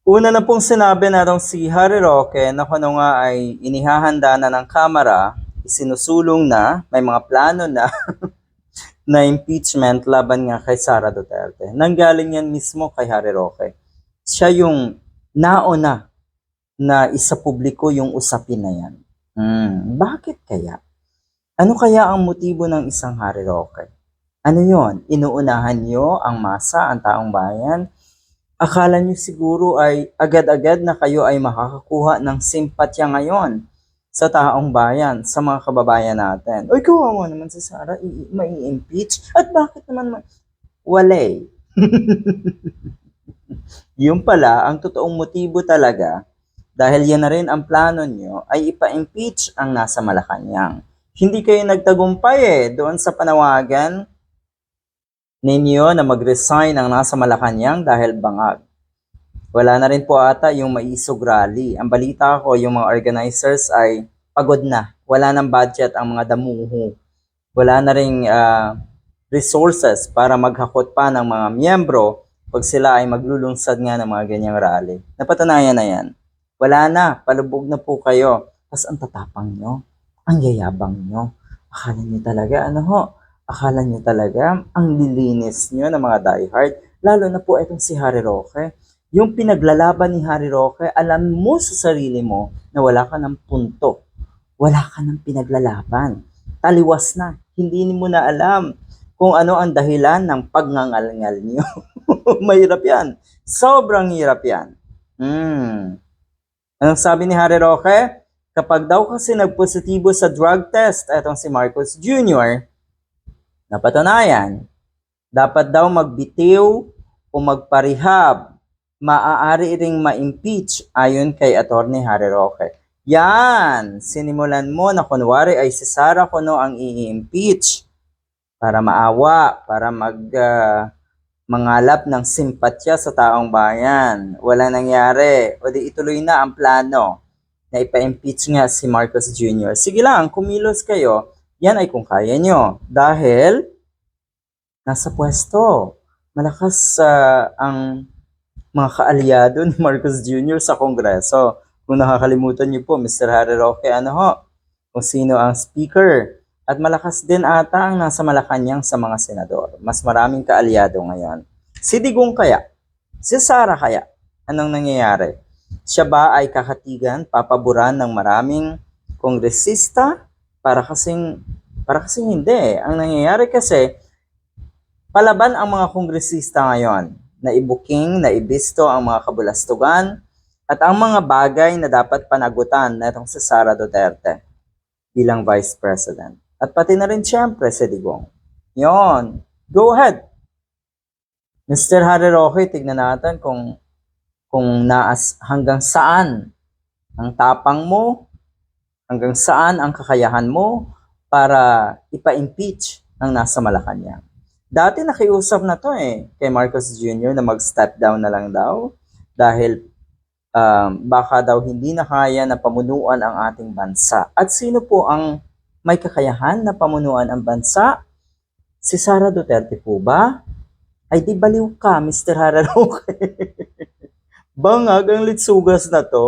Una na pong sinabi na si Harry Roque na kung ano nga ay inihahanda na ng Kamara, isinusulong na, may mga plano na na impeachment laban nga kay Sara Duterte. Nanggaling yan mismo kay Harry Roque. Siya yung nauna na isa publiko yung usapin na yan. Hmm, bakit kaya? Ano kaya ang motibo ng isang Harry Roque? Ano yon? Inuunahan nyo ang masa, ang taong bayan? Akala nyo siguro ay agad-agad na kayo ay makakakuha ng simpatya ngayon sa taong bayan, sa mga kababayan natin. Oy, kawawa naman si Sara, i- may impeach At bakit naman ma- walay? Yung pala, ang totoong motibo talaga, dahil yan na rin ang plano nyo, ay ipa-impeach ang nasa Malacanang. Hindi kayo nagtagumpay eh, doon sa panawagan ninyo na mag-resign ang nasa Malacanang dahil bangag. Wala na rin po ata yung maisog rally. Ang balita ko, yung mga organizers ay pagod na. Wala ng budget ang mga damuho. Wala na rin resources para maghakot pa ng mga miyembro pag sila ay maglulunsad nga ng mga ganyang rally. Napatunayan na yan. Wala na, palubog na po kayo. Tapos ang tatapang nyo, ang yayabang nyo. Akala nyo talaga, ano ho, akala nyo talaga, ang lilinis nyo ng mga diehard. Lalo na po itong si Harry Roque. Yung pinaglalaban ni Harry Roque, alam mo sa sarili mo na wala ka ng punto. Wala ka ng pinaglalaban. Taliwas na. Hindi mo na alam kung ano ang dahilan ng pagngangalngal niyo. Mahirap yan. Sobrang hirap yan. Hmm. Anong sabi ni Harry Roque? Kapag daw kasi nagpositibo sa drug test, etong si Marcos Jr., napatunayan, dapat daw magbitiw o magparehab, maaari ring ma-impeach ayon kay Attorney Harry Roque. Yan! Sinimulan mo na kunwari ay si Sara Cono ang i-impeach para maawa, para mag ah, mangalap ng simpatya sa taong bayan. Wala nangyari. O di ituloy na ang plano na ipa-impeach nga si Marcos Jr. Sige lang, kumilos kayo. Yan ay kung kaya nyo. Dahil nasa pwesto. Malakas ah, ang mga kaalyado ni Marcos Jr. sa Kongreso. Kung nakakalimutan niyo po, Mr. Harry Roque, ano ho, kung sino ang speaker. At malakas din ata ang nasa Malacanang sa mga senador. Mas maraming kaalyado ngayon. Si Digong kaya? Si Sara kaya? Anong nangyayari? Siya ba ay kakatigan, papaboran ng maraming kongresista? Para kasing, para kasing hindi. Ang nangyayari kasi, palaban ang mga kongresista ngayon na ibuking, na ibisto ang mga kabulastugan at ang mga bagay na dapat panagutan na itong si Sara Duterte bilang Vice President. At pati na rin siyempre si Digong. Yon. Go ahead. Mr. Harry Roque, tignan natin kung kung naas hanggang saan ang tapang mo, hanggang saan ang kakayahan mo para ipa-impeach ng nasa Malacanang. Dati nakiusap na to eh kay Marcos Jr. na mag-step down na lang daw dahil um, baka daw hindi na kaya na pamunuan ang ating bansa. At sino po ang may kakayahan na pamunuan ang bansa? Si Sara Duterte po ba? Ay di baliw ka, Mr. Hararoke. Bangag ang litsugas na to.